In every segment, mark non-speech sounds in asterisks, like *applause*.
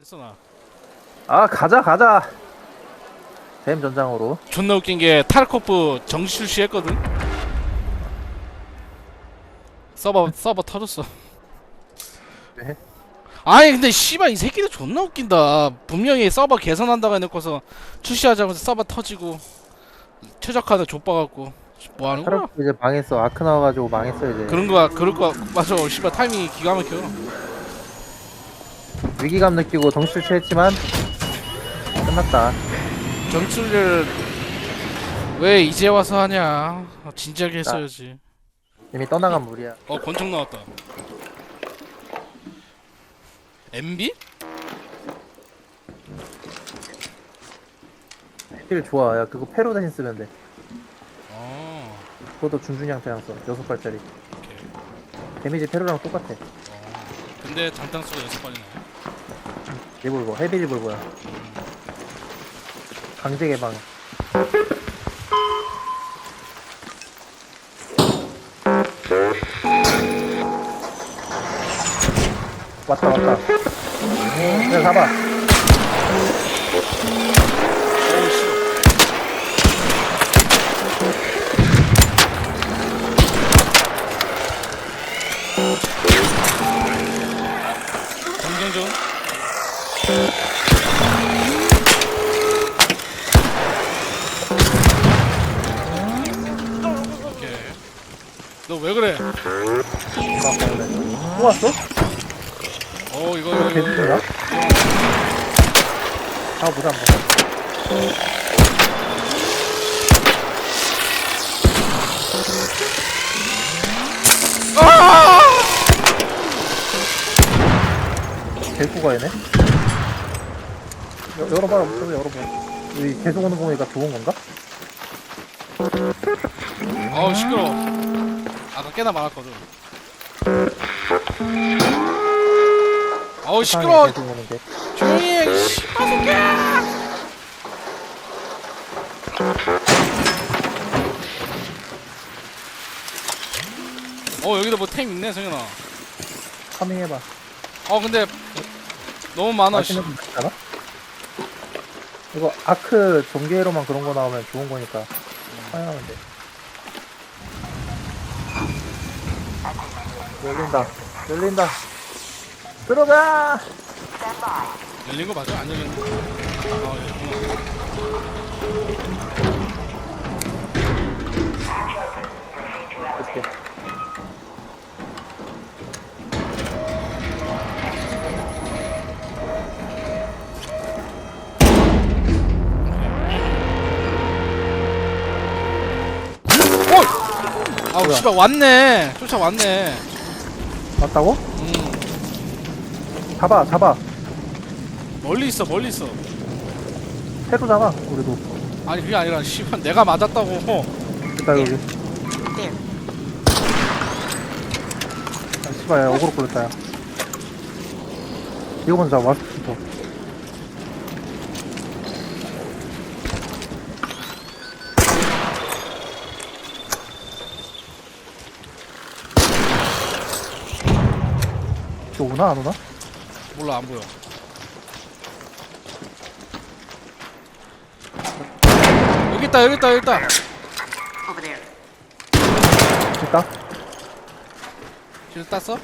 됐어 나. 아 가자 가자. 뱀 전장으로. 존나 웃긴 게 타르코프 정시 출시했거든? 서버 서버 터졌어. 왜? 아니 근데 씨발 이 새끼들 존나 웃긴다. 분명히 서버 개선한다고 해놓고서 출시하자마자 서버 터지고 최적화는 좆봐갖고. 뭐하는 거야? 타르코 이제 망했어. 아크 나와가지고 망했어 이제. 그런 거야 그럴 거야. 맞아. 씨발 타이밍이 기가 막혀 위기감 느끼고 정신 취했지만 끝났다. 전투를 왜 이제 와서 하냐? 아, 진지하게 했어야지. 이미 떠나간 물이야. 어 권총 나왔다. MB? 힐 좋아. 야 그거 페로 대신 쓰면 돼. 어. 그것도 준준양태양 써 여섯 발짜리. 오케이. 데미지 페로랑 똑같아. 어. 근데 장탄수가 여섯 발이네 리볼버 헤비 리볼버야. 강제 개방. 왔다 왔다. 그냥 가봐 왜 그래? 또 왔어? 어 이거 이거 이거 이거 개들이야? 아 보자 한번 개구가 얘네? 여- 열어봐 좀 열어봐 여기 계속 오는 거 보니까 좋은 건가? 어우 시끄러워 아까 꽤나 많았거든. 어우 오는 게 조용히 해 씨발 새끼야 어 여기도 뭐 템 있네 성현아. 파밍해봐. 어 근데 너무 많아 씨. 맛있는 거 있지 않아? 이거 아크 전개로만 그런 거 나오면 좋은 거니까. 사용하면 돼 열린다 열린다 들어가 열린 거 맞아? 안 열린 거? 아 열렸구나 이렇게 아우? 씨발 왔네 쫓아왔네 맞다고? 음 잡아 잡아. 멀리 있어 멀리 있어. 해도 잡아 우리도. 아니 그게 아니라 씨발 내가 맞았다고. 일단 여기. 아 씨발 야 어그로 걸렸다 야. 이거 먼저 잡아 와스 저 오나 안 오나? 몰라 안 보여 여기 있다 여기 있다 여기 있다 Over there. 있다 지금 땄어?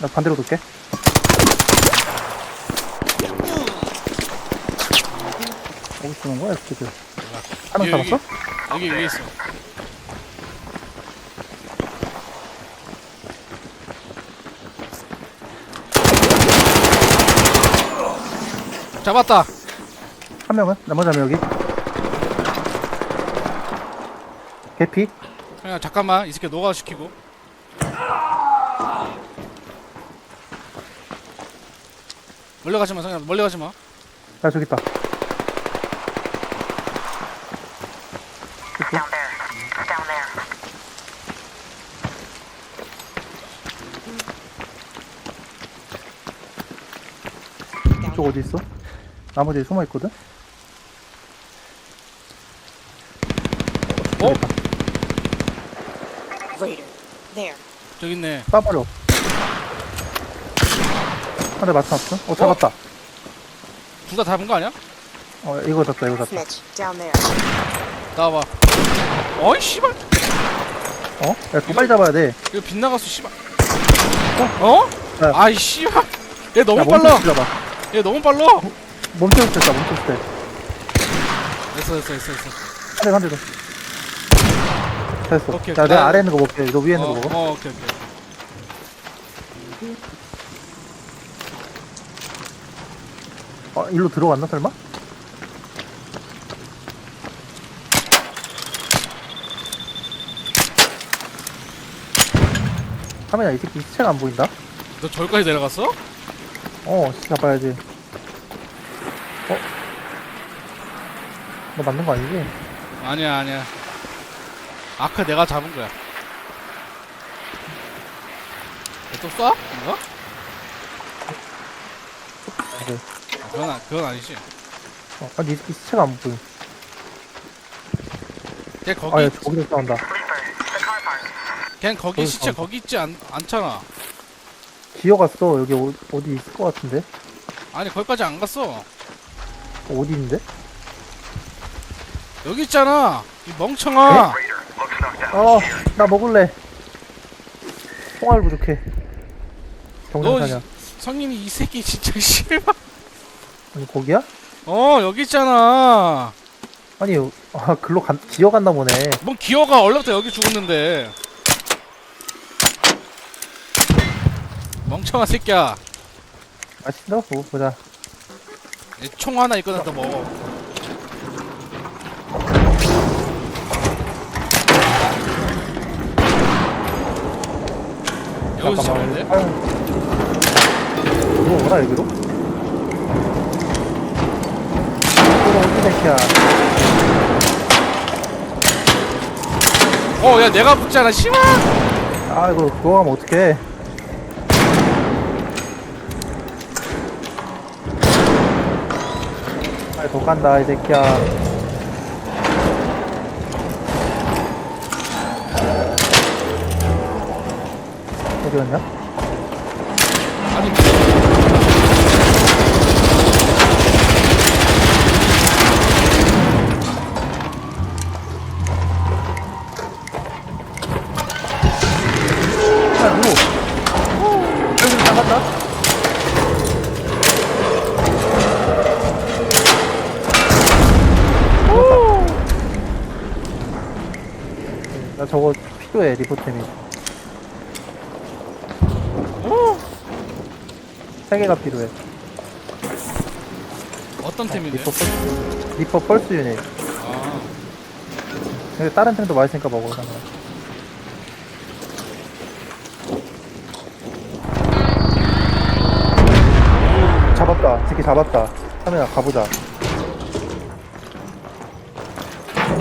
나 반대로 돌게 어디 쓰는 거야 스티 드 하나 여기, 잡았어? 여기 위에 있어. 잡았다. 한 명은? 나머지 한 명 여기 개피? 그냥 잠깐만. 이 새끼 노가 시키고. 멀리 가지 마 성현아. 멀리 가지마. 야 저기 있다 Down there. Down there. 이쪽 어디 있어? 나머지 숨어 있거든? 어? Raider. There. 저기 있네 쏴버려. 한 대 맞춰놨어? 어, 잡았다. 둘 다 잡은 거 아니야? 어, 이거 잡다, 이거 잡다. Snitch. Down there. 나와봐 어이 씨발 어? 야, 더 빨리 잡아야 돼. 이거 빗나갔어 씨발 어? 야. 아이 씨발 얘 너무 야, 빨라 멈춰 잡아. 얘 너무 빨라 멈춰줄 때, 멈춰줄 때. 됐어 됐어 됐어 됐어 한 대, 한대 더. 됐어. 오케이, 자, 오케이. 내가 나- 아래 있는 거 먹게. 너 위에 있는 어, 거 먹어. 어 오케이 오케이 어, 일로 들어갔나, 설마? 카메라 이 새끼 시체가 안 보인다? 너 저기까지 내려갔어? 어, 씨, 잡아야지. 어? 너 맞는 거 아니지? 아니야 아니야 아까 내가 잡은 거야 얘또 쏴? 이거? 네. 아, 그건, 아, 그건 아니지 어, 아니, 이 시체가 안 보임. 걔 거기 아, 야, 저기도 싸운다. 걔 거기 거기 시체. 거기 있지 않, 않잖아 기어갔어. 여기 어, 어디 있을 것 같은데? 아니 거기까지 안 갔어 어, 어디 있는데? 여기 있잖아 이 멍청아 어, 나 먹을래. 총알 부족해. 경쟁사냐? 성님이 이 새끼 진짜 *laughs* 씨발 아니, 거기야? 어 여기 있잖아 아니, 아, 글로 간, 기어갔나 보네. 뭔 기어가 얼마부터 여기 죽었는데 멍청한 새끼야 맛있다, 보 보자. 얘총 하나 있거든 더 먹어 여기서 돼? 아유. 이거 뭐라, 여기로? 이거 어디 새끼야. 어, 야, 내가 붙잖아, 씨발! 아, 이거, 그거 하면 어떡해. 간다, 이 새끼야. 어디 갔냐? 아니, 나 저거 필요해 리포템이. 세 개가 필요해. 어떤 템인데? 리퍼 펄스. 리퍼 펄스 유닛. 아, 근데 다른 템도 맛있으니까 먹어 상관 잡았다. 새끼 잡았다. 카메라 가보자.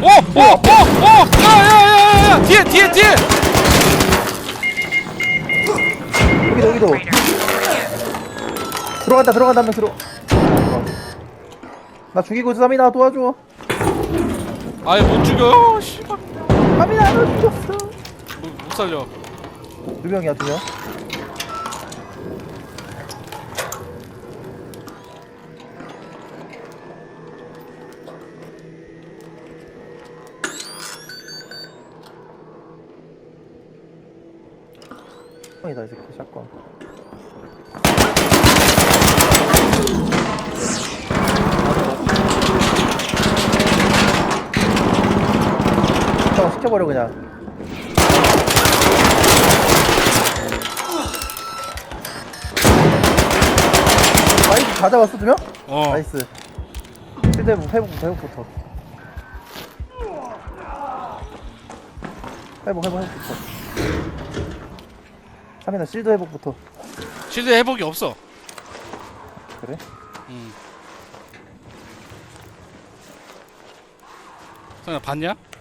어, 어, 어, 어! 야, 야, 야, 야, 야! 뒤에, 뒤에, 뒤에! 여기도 여기도 들어간다 들어간다 하면 들어 나 죽이고 있어 사미나 도와줘 아예 못 죽여, 씨발. 사미나 너 죽였어 못, 못 살려. 두 명이야 두명 샷건이다 이 새끼 샷건 형 시켜버려 그냥. 나이스 다 잡았어 두 명? 어. 나이스. 실드 회복 회복 회복부터 회복 회복 회복부터 3이나 실드 회복부터 실드 회복이 없어. 그래? 응. 성현아, 봤냐? 아 죽었어 3이나